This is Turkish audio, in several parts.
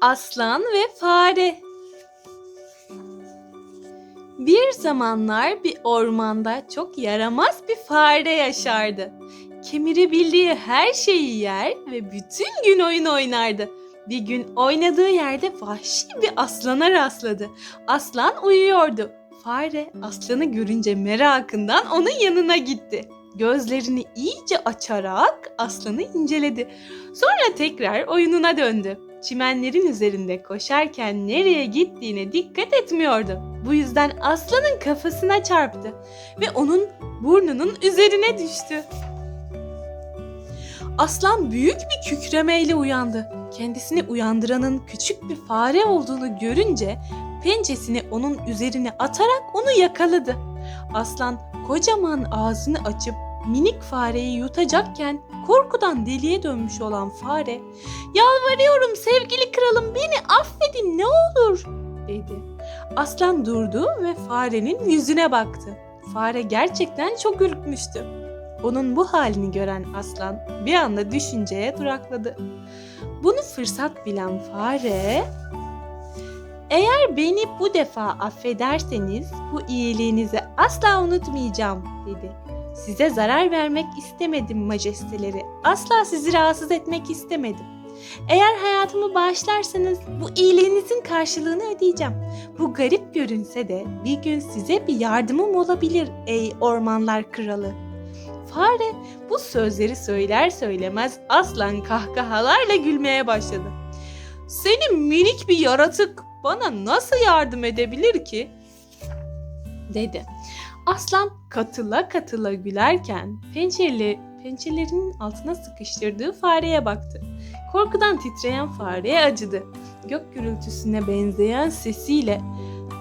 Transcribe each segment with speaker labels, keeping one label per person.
Speaker 1: Aslan ve Fare Bir zamanlar bir ormanda çok yaramaz bir fare yaşardı. Kemirebildiği her şeyi yer ve bütün gün oyun oynardı. Bir gün oynadığı yerde vahşi bir aslana rastladı. Aslan uyuyordu. Fare aslanı görünce merakından onun yanına gitti. Gözlerini iyice açarak aslanı inceledi. Sonra tekrar oyununa döndü. Çimenlerin üzerinde koşarken nereye gittiğine dikkat etmiyordu. Bu yüzden aslanın kafasına çarptı ve onun burnunun üzerine düştü. Aslan büyük bir kükremeyle uyandı. Kendisini uyandıranın küçük bir fare olduğunu görünce pençesini onun üzerine atarak onu yakaladı. Aslan kocaman ağzını açıp minik fareyi yutacakken korkudan deliye dönmüş olan fare "Yalvarıyorum sevgili kralım beni affedin ne olur." dedi. Aslan durdu ve farenin yüzüne baktı. Fare gerçekten çok ürkmüştü. Onun bu halini gören aslan bir anda düşünceye durakladı. Bunu fırsat bilen fare eğer beni bu defa affederseniz bu iyiliğinizi asla unutmayacağım dedi. Size zarar vermek istemedim majesteleri. Asla sizi rahatsız etmek istemedim. Eğer hayatımı bağışlarsanız bu iyiliğinizin karşılığını ödeyeceğim. Bu garip görünse de bir gün size bir yardımım olabilir ey ormanlar kralı. Fare bu sözleri söyler söylemez aslan kahkahalarla gülmeye başladı. Senin minik bir yaratık bana nasıl yardım edebilir ki? dedi. Aslan katıla katıla gülerken pençeli, pençelerinin altına sıkıştırdığı fareye baktı. Korkudan titreyen fareye acıdı. Gök gürültüsüne benzeyen sesiyle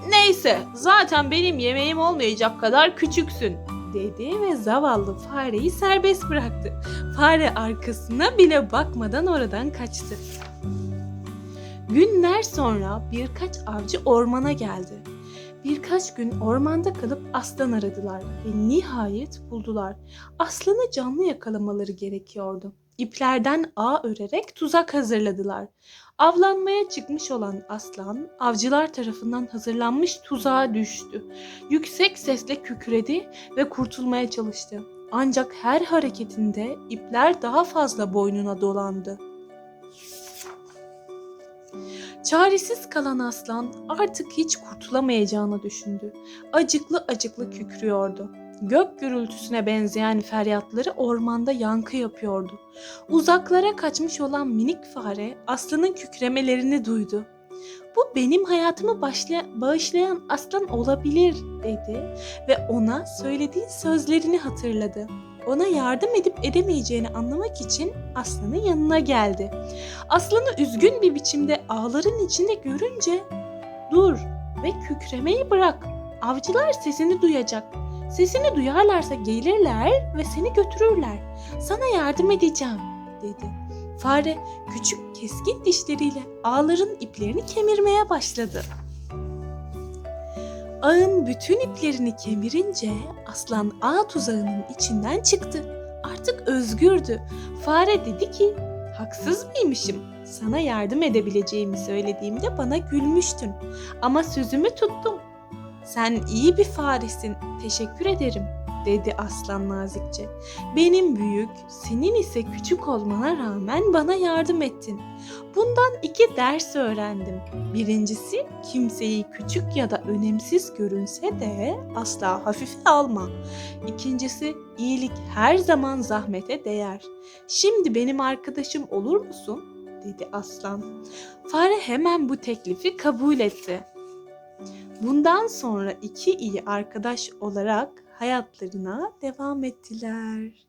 Speaker 1: ''Neyse zaten benim yemeğim olmayacak kadar küçüksün'' dedi ve zavallı fareyi serbest bıraktı. Fare arkasına bile bakmadan oradan kaçtı. Günler sonra birkaç avcı ormana geldi. Birkaç gün ormanda kalıp aslan aradılar ve nihayet buldular. Aslanı canlı yakalamaları gerekiyordu. İplerden ağ örerek tuzak hazırladılar. Avlanmaya çıkmış olan aslan avcılar tarafından hazırlanmış tuzağa düştü. Yüksek sesle kükredi ve kurtulmaya çalıştı. Ancak her hareketinde ipler daha fazla boynuna dolandı. Çaresiz kalan aslan artık hiç kurtulamayacağını düşündü. Acıklı acıklı kükrüyordu. Gök gürültüsüne benzeyen feryatları ormanda yankı yapıyordu. Uzaklara kaçmış olan minik fare aslanın kükremelerini duydu. Bu benim hayatımı başla- bağışlayan aslan olabilir dedi ve ona söylediği sözlerini hatırladı. Ona yardım edip edemeyeceğini anlamak için aslanın yanına geldi. Aslanı üzgün bir biçimde ağların içinde görünce dur ve kükremeyi bırak. Avcılar sesini duyacak. Sesini duyarlarsa gelirler ve seni götürürler. Sana yardım edeceğim dedi. Fare küçük keskin dişleriyle ağların iplerini kemirmeye başladı. Ağın bütün iplerini kemirince aslan ağ tuzağının içinden çıktı. Artık özgürdü. Fare dedi ki, haksız mıymışım? Sana yardım edebileceğimi söylediğimde bana gülmüştün. Ama sözümü tuttum. Sen iyi bir faresin, teşekkür ederim, dedi aslan nazikçe. Benim büyük, senin ise küçük olmana rağmen bana yardım ettin. Bundan iki ders öğrendim. Birincisi kimseyi küçük ya da önemsiz görünse de asla hafife alma. İkincisi iyilik her zaman zahmete değer. Şimdi benim arkadaşım olur musun? dedi aslan. Fare hemen bu teklifi kabul etti. Bundan sonra iki iyi arkadaş olarak hayatlarına devam ettiler.